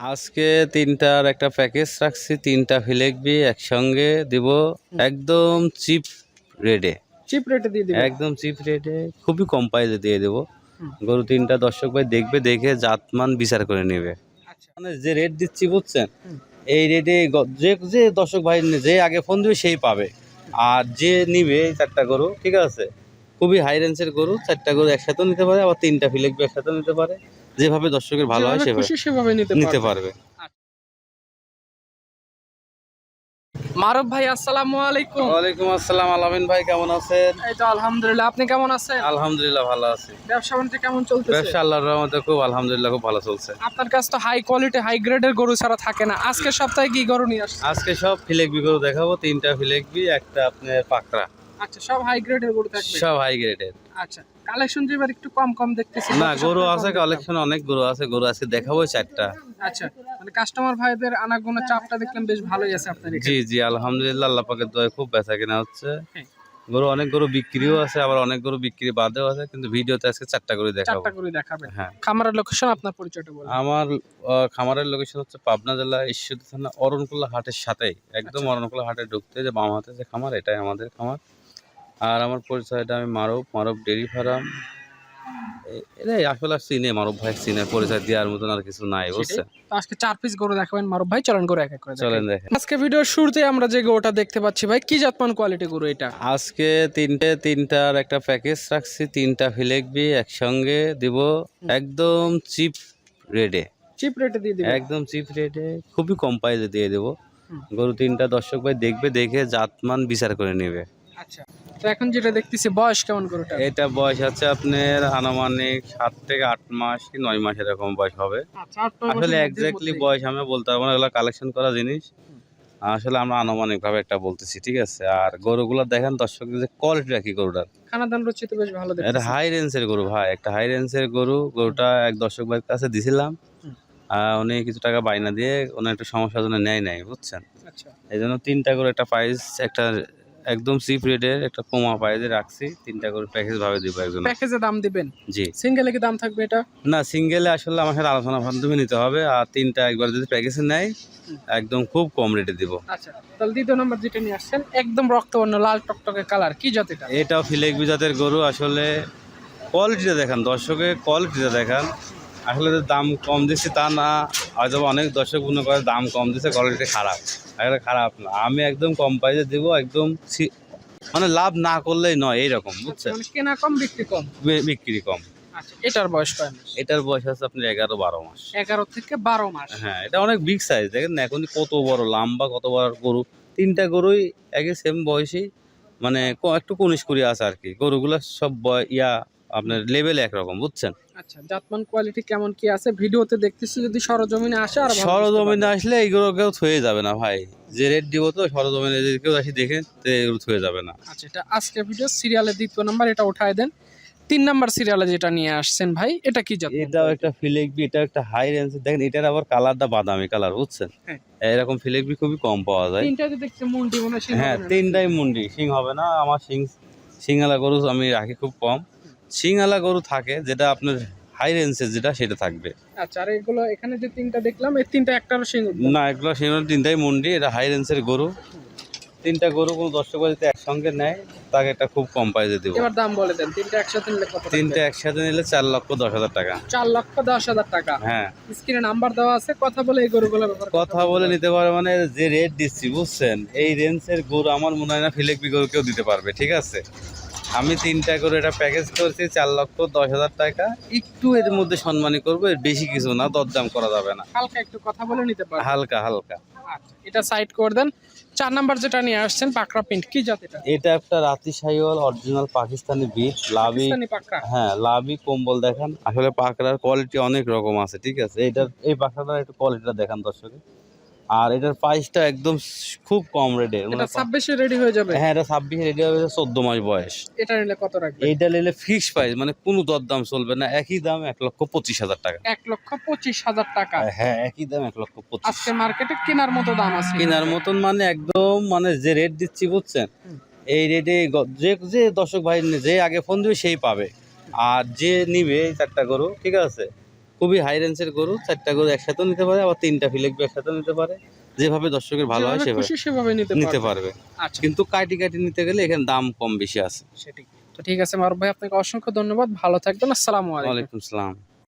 আজকে তিনটার একটা প্যাকেজ রাখছি তিনটা ফিলেকবি একসঙ্গে দিব একদম চিপ রেটে। চিপ রেটে দিয়ে দিবেন একদম চিপ রেটে খুবই কম প্রাইসে দিয়ে দেবো। গরু তিনটা দর্শক ভাই দেখবে দেখে জাতমান বিচার করে নেবে। আচ্ছা। মানে যে রেট দিচ্ছি বুঝছেন? এই রেটে যে যে দর্শক ভাই যে আগে ফোন দিবে সেই পাবে। আর যে নিবে এই চারটা গরু ঠিক আছে? খুবই হাই রেঞ্জের গরু চারটা গরু একসাথেও নিতে পারে আবার তিনটা ফিলেকবি একসাথেও নিতে পারে। যেভাবে দর্শকের ভালো হয় সেভাবে সেভাবে নিতে পারবে। মারুফ ভাই আসসালামু আলাইকুম। ওয়ালাইকুম আসসালাম আলামিন ভাই কেমন আছেন? এই তো আলহামদুলিল্লাহ আপনি কেমন আছেন? আলহামদুলিল্লাহ ভালো আছি। ব্যবসা বাণিজ্য কেমন চলতেছে? ব্যবসা আল্লাহর রহমতে খুব আলহামদুলিল্লাহ খুব ভালো চলছে। আপনার কাছে তো হাই কোয়ালিটি হাই গ্রেডের গরু ছাড়া থাকে না। আজকে সপ্তাহে কি গরু নিয়ে আসছে আজকে সব ফিলেকবি গরু দেখাবো তিনটা ফিলেকবি একটা আপনার পাকড়া। আচ্ছা সব হাই গ্রেডের গরু থাকবে? সব হাই গ্রেডের আচ্ছা কালেকশন যে এবার একটু কম কম দেখতেছি। না গরু আছে কালেকশন অনেক গরু আছে গরু আজকে দেখাবো চারটা। আচ্ছা মানে কাস্টমার ভাইদের আনাগোনা চাপটা দেখলাম বেশ ভালোই আছে আপনার জি জি আলহামদুলিল্লাহ আল্লাহ পাকের দয়ায় খুব বেচা কেনা হচ্ছে। হ্যাঁ। গরু অনেক গরু বিক্রিও আছে আবার অনেক গরু বিক্রি বাদেও আছে কিন্তু ভিডিওতে আজকে চারটা দেখাবো। হ্যাঁ। খামারের লোকেশন আপনার পরিচয়টা বলুন। আমার খামারের লোকেশন হচ্ছে পাবনা জেলা ঈশ্বরদী থানা অরণকুল্লা হাটের সাথে একদম আচ্ছা। অরণকুল্লা হাটে ঢুকতে যে বাম হাতে যে খামার এটাই আমাদের খামার। আর আমার পরিচয়টা আমি মারব মারব ডেরি ফার্ম। এটাই আসলে আর চিনে মারব ভাই চিনে পরিচয় দেওয়ার মতন আর কিছু নাই বুঝছেন? আজকে চার পিস গরু দেখাবেন মারুফ ভাই চলেন করে এক এক করে। চলেন দেখেন। আজকে ভিডিওর শুরুতে আমরা যে গরুটা দেখতে পাচ্ছি ভাই কি জাতমান কোয়ালিটি গরু এটা? আজকে তিনটে তিনটার একটা প্যাকেজ রাখছি তিনটা ফিলেকবি একসঙ্গে দিব একদম চিপ রেটে চিপ রেটে দিয়ে দিবেন একদম চিপ রেটে খুবই কম প্রাইসে দিয়ে দেবো। গরু তিনটা দর্শক ভাই দেখবে দেখে জাতমান বিচার করে নেবে। আচ্ছা। তো এখন যেটা দেখতেছি বয়স কেমন গরুটা এটা বয়স আছে আপনার আনুমানিক সাত থেকে আট মাস কি নয় মাস এরকম বয়স হবে। আচ্ছা আসলে এক্স্যাক্টলি বয়স আমি বলতে পারব না এগুলো কালেকশন করা জিনিস। আসলে আমরা আনুমানিক ভাবে একটা বলতেছি ঠিক আছে? আর গরুগুলো দেখেন দর্শক যে কোয়ালিটি রাখি গরুটার? রুচি তো বেশ ভালো এটা হাই রেঞ্জের গরু ভাই একটা হাই রেঞ্জের গরু। গরুটা এক দর্শক ভাইয়ের কাছে দিছিলাম। উনি কিছু টাকা বাইনা দিয়ে ওনার একটু সমস্যার জন্য নেয় নাই বুঝছেন? আচ্ছা। এই জন্য তিনটা করে একটা প্রাইস একটা একদম চিপ রেটের একটা কমা প্রাইসে রাখছি তিনটা করে প্যাকেজ ভাবে দিব একজন প্যাকেজে দাম দিবেন? জি। সিঙ্গেলে কি দাম থাকবে এটা? না সিঙ্গেলে আসলে আমার সাথে আলোচনা মাধ্যমে নিতে হবে আর তিনটা একবার যদি প্যাকেজে নেয় একদম খুব কম রেটে দিব। আচ্ছা তাহলে দ্বিতীয় নম্বর যেটা নিয়ে আসছেন একদম রক্তবর্ণ লাল টকটকে কালার কি জাত এটা? এটাও ফিলেক বিজাতের গরু আসলে কোয়ালিটিটা দেখান দর্শকে কোয়ালিটিটা দেখান। আসলে যে দাম কম দিচ্ছি তা না হয়তো অনেক দর্শক মনে করে দাম কম দিচ্ছে কোয়ালিটি খারাপ। আসলে খারাপ না। আমি একদম কম প্রাইসে দিব একদম মানে লাভ না করলেই নয় এইরকম বুঝছেন? মানে কেনা কম বিক্রি কম? বিক্রি কম। আচ্ছা এটার বয়স কয় মাস? এটার বয়স আছে আপনার এগারো বারো মাস। এগারো থেকে বারো মাস। হ্যাঁ এটা অনেক বিগ সাইজ দেখেন না এখন কত বড় লম্বা কত বড় গরু। তিনটা গরুই একই সেম বয়সী মানে একটু কনিশ করি আছে আর কি। গরুগুলো সব ইয়া আপনার লেভেল একরকম বুঝছেন? আচ্ছা জাতমান কোয়ালিটি কেমন কি আছে? ভিডিওতে দেখতেছি যদি সরজমিনে আসে আর সরজমিনে আসলে এইগুলো কেউ থয়ে যাবে না ভাই। যে রেট দিব তো সরজমিনে যদি কেউ আসি দেখে তো এগুলো থয়ে যাবে না। আচ্ছা এটা আজকে ভিডিও সিরিয়ালের দ্বিতীয় নাম্বার এটা উঠায় দেন। তিন নাম্বার সিরিয়ালে যেটা নিয়ে আসছেন ভাই এটা কি জাত এটাও একটা ফিলেকবি এটা একটা হাই রেঞ্জ দেখেন এটার আবার কালারটা বাদামি কালার বুঝছেন? হ্যাঁ। এরকম ফিলেকবি খুবই কম পাওয়া যায়। তিনটাতে দেখছি মুন্ডি মনে হয় হ্যাঁ তিনটাই মুন্ডি সিং হবে না আমার সিং শিংওয়ালা গরু আমি রাখি খুব কম। শিংওয়ালা গরু থাকে যেটা আপনার হাই রেঞ্জের যেটা সেটা থাকবে। আচ্ছা আর এগুলো এখানে যে তিনটা দেখলাম এই তিনটা একটারও সিং না এগুলো শিং তিনটাই মুন্ডি এটা হাই রেঞ্জের গরু। তিনটা গরু কোনো দর্শক যদি একসঙ্গে নেয় তাকে একটা খুব কম প্রাইসে দেবো। এবার দাম বলে দেন তিনটা একসাথে নিলে কত তিনটা একসাথে নিলে চার লক্ষ দশ হাজার টাকা। চার লক্ষ দশ হাজার টাকা? হ্যাঁ। স্ক্রিনে নাম্বার দেওয়া আছে কথা বলে এই গরুগুলোর ব্যাপারে কথা বলে নিতে পারে মানে যে রেট দিচ্ছি বুঝছেন? এই রেঞ্জের গরু আমার মনে হয় না ফিলেকবি গরু কেউ দিতে পারবে ঠিক আছে? আমি তিনটা করে এটা প্যাকেজ করছি চার লক্ষ দশ হাজার টাকা। একটু এর মধ্যে সম্মানী করব এর বেশি কিছু না দরদাম করা যাবে না। হালকা একটু কথা বলে নিতে পারবেন হালকা হালকা। আচ্ছা এটা সাইড করে দেন। চার নাম্বার যেটা নিয়ে আসছেন পাকড়া প্রিন্ট কি জাত এটা? এটা একটা রাতি সাইওয়াল অরিজিনাল পাকিস্তানি বিট লাভি। হ্যাঁ লাভি কম্বল দেখান। আসলে পাকড়ার কোয়ালিটি অনেক রকম আছে ঠিক আছে? এটার এই পাকড়াটার একটু কোয়ালিটিটা দেখান দর্শকে আর এটার প্রাইসটা একদম খুব কম রেটের এটা ছাব্বিশে রেডি হয়ে যাবে? হ্যাঁ এটা ছাব্বিশ রেডি হবে চোদ্দ মাস বয়স। এটা নিলে কত রাখবে? এইটা নিলে ফিক্স প্রাইস মানে কোনো দরদাম চলবে না। একই দাম এক লক্ষ পঁচিশ হাজার টাকা। এক লক্ষ পঁচিশ হাজার টাকা। হ্যাঁ একই দাম এক লক্ষ পঁচিশ। আজকে মার্কেটে কেনার মতো দাম আছে। কেনার মতন মানে একদম মানে যে রেট দিচ্ছি বুঝছেন? এই রেটে যে যে দর্শক ভাই যে আগে ফোন দিবে সেই পাবে। আর যে নিবে চারটা গরু ঠিক আছে? খুবই হাই রেঞ্জের গরু চারটা গরু একসাথেও নিতে পারে আবার তিনটা ফিলেকবি একসাথেও নিতে পারে। যেভাবে দর্শকের ভালো হয় সেভাবে সেভাবে নিতে পারবে। আচ্ছা। কিন্তু কাটি কাটি নিতে গেলে এখানে দাম কম বেশি আছে। সেটি তো ঠিক আছে মারুফ ভাই আপনাকে অসংখ্য ধন্যবাদ। ভালো থাকবেন। আসসালামু আলাইকুম। ওয়ালাইকুম সালাম